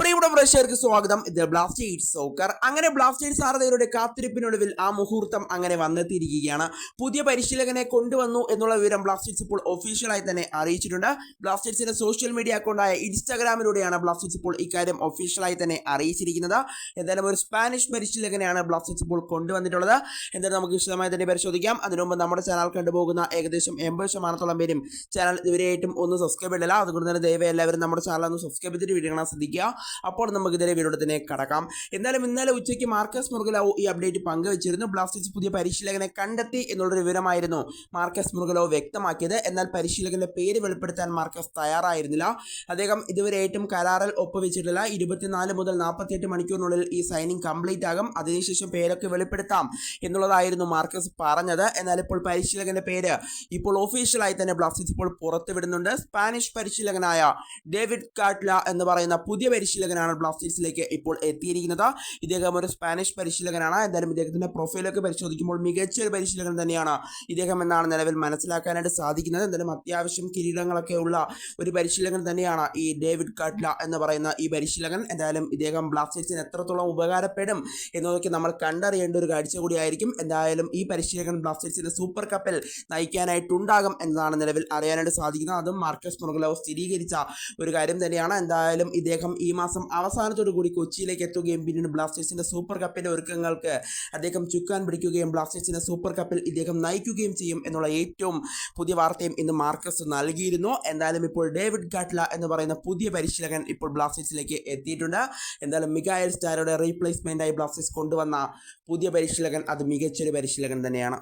പ്രിയപ്പെട്ട പ്രേക്ഷകർക്ക് സ്വാഗതം. ഇത് ബ്ലാസ്റ്റേഴ്സ് സോക്കർ അങ്ങനെ ബ്ലാസ്റ്റേഴ്സ് ആരാധകരുടെ കാത്തിരിപ്പിനൊടുവിൽ ആ മുഹൂർത്തം അങ്ങനെ വന്നെത്തിയിരിക്കുകയാണ്. പുതിയ പരിശീലകനെ കൊണ്ടുവന്നു എന്നുള്ള വിവരം ബ്ലാസ്റ്റേഴ്സ് ഇപ്പോൾ ഒഫീഷ്യലായി തന്നെ അറിയിച്ചിട്ടുണ്ട്. ബ്ലാസ്റ്റേഴ്സിന്റെ സോഷ്യൽ മീഡിയ അക്കൗണ്ടായ ഇൻസ്റ്റാഗ്രാമിലൂടെയാണ് ബ്ലാസ്റ്റേഴ്സ് ഇപ്പോൾ ഇക്കാര്യം ഒഫീഷ്യലായി തന്നെ അറിയിച്ചിരിക്കുന്നത്. എന്തായാലും ഒരു സ്പാനിഷ് പരിശീലകനെയാണ് ബ്ലാസ്റ്റേഴ്സ് ഇപ്പോൾ കൊണ്ടുവന്നിട്ടുള്ളത്. എന്തായാലും നമുക്ക് വിശദമായി തന്നെ പരിശോധിക്കാം. അതിനു മുമ്പ് നമ്മുടെ ചാനൽ കണ്ടുപോകുന്ന ഏകദേശം എൺപത് ശതമാനത്തോളം പേരും ചാനൽ ഇതുവരെയായിട്ടും ഒന്ന് സബ്സ്ക്രൈബ് ചെയ്തില്ല അതുകൊണ്ട് തന്നെ ദയവായി എല്ലാവരും നമ്മുടെ ചാനൽ ഒന്ന് സബ്സ്ക്രൈബ് ചെയ്തിട്ട് വീഡിയോ ശ്രദ്ധിക്കുക. അപ്പോൾ നമുക്ക് വീഡിയോ തന്നെ കടക്കാം. എന്നാലും ഇന്നലെ ഉച്ചയ്ക്ക് മാർക്കസ് മുർഗലോ ഈ അപ്ഡേറ്റ് പങ്കുവച്ചിരുന്നു. ബ്ലാസ്റ്റേഴ്സ് പുതിയ പരിശീലകനെ കണ്ടെത്തി എന്നുള്ളൊരു വിവരമായിരുന്നു മാർക്കസ് മുർഗലോ വ്യക്തമാക്കിയത്. എന്നാൽ പരിശീലകന്റെ പേര് വെളിപ്പെടുത്താൻ മാർക്കസ് തയ്യാറായിരുന്നില്ല. അദ്ദേഹം ഇതുവരെ ഏറ്റവും കരാറിൽ ഒപ്പുവെച്ചിട്ടില്ല. ഇരുപത്തിനാല് മുതൽ നാൽപ്പത്തിയെട്ട് മണിക്കൂറിനുള്ളിൽ ഈ സൈനിങ് കംപ്ലീറ്റ് ആകും. അതിനുശേഷം പേരൊക്കെ വെളിപ്പെടുത്താം എന്നുള്ളതായിരുന്നു മാർക്കസ് പറഞ്ഞത്. എന്നാൽ ഇപ്പോൾ പരിശീലകന്റെ പേര് ഇപ്പോൾ ഒഫീഷ്യലായി തന്നെ ബ്ലാസ്റ്റേഴ്സ് ഇപ്പോൾ പുറത്തുവിടുന്നുണ്ട്. സ്പാനിഷ് പരിശീലകനായ ഡേവിഡ് കാട്ട്ല എന്ന് പറയുന്ന പുതിയ പരിശീലകനാണ് ബ്ലാസ്റ്റേഴ്സിലേക്ക് ഇപ്പോൾ എത്തിയിരിക്കുന്നത്. ഇദ്ദേഹം ഒരു സ്പാനിഷ് പരിശീലകനാണ്. എന്തായാലും ഇദ്ദേഹത്തിന്റെ പ്രൊഫൈലൊക്കെ പരിശോധിക്കുമ്പോൾ മികച്ച ഒരു പരിശീലകൻ തന്നെയാണ് ഇദ്ദേഹം എന്നാണ് നിലവിൽ മനസ്സിലാക്കാനായിട്ട് സാധിക്കുന്നത്. എന്തായാലും അത്യാവശ്യം കിരീടങ്ങളൊക്കെ ഉള്ള ഒരു പരിശീലകൻ തന്നെയാണ് ഈ ഡേവിഡ് കാട്ട്ല എന്ന് പറയുന്ന ഈ പരിശീലകൻ. എന്തായാലും ഇദ്ദേഹം ബ്ലാസ്റ്റേഴ്സിന് എത്രത്തോളം ഉപകാരപ്പെടും എന്നതൊക്കെ നമ്മൾ കണ്ടറിയേണ്ട ഒരു കാഴ്ച കൂടിയായിരിക്കും എന്തായാലും ഈ പരിശീലകൻ ബ്ലാസ്റ്റേഴ്സിനെ സൂപ്പർ കപ്പിൽ നയിക്കാനായിട്ടുണ്ടാകും എന്നതാണ് നിലവിൽ അറിയാനായിട്ട് സാധിക്കുന്നത്. അതും മാർക്കസ് മുറുകലോ സ്ഥിരീകരിച്ച ഒരു കാര്യം തന്നെയാണ്. എന്തായാലും ഇദ്ദേഹം ഈ അവസാനത്തോടു കൂടി കൊച്ചിയിലേക്ക് എത്തുകയും പിന്നീട് ബ്ലാസ്റ്റേഴ്സിന്റെ സൂപ്പർ കപ്പിന്റെ ഒരുക്കങ്ങൾക്ക് അദ്ദേഹം ചുക്കാൻ പിടിക്കുകയും ബ്ലാസ്റ്റേഴ്സിന്റെ സൂപ്പർ കപ്പിൽ ഇദ്ദേഹം നയിക്കുകയും ചെയ്യും എന്നുള്ള ഏറ്റവും പുതിയ വാർത്തയും ഇന്ന് മാർക്കസ് നൽകിയിരുന്നു. എന്തായാലും ഇപ്പോൾ ഡേവിഡ് ഗാട്ട്ല എന്ന് പറയുന്ന പുതിയ പരിശീലകൻ ഇപ്പോൾ ബ്ലാസ്റ്റേഴ്സിലേക്ക് എത്തിയിട്ടുണ്ട്. എന്തായാലും മികായൽ സ്റ്റാരോടെ റീപ്ലേസ്മെന്റായി ബ്ലാസ്റ്റേഴ്സ് കൊണ്ടുവന്ന പുതിയ പരിശീലകൻ അത് മികച്ചൊരു പരിശീലകൻ തന്നെയാണ്.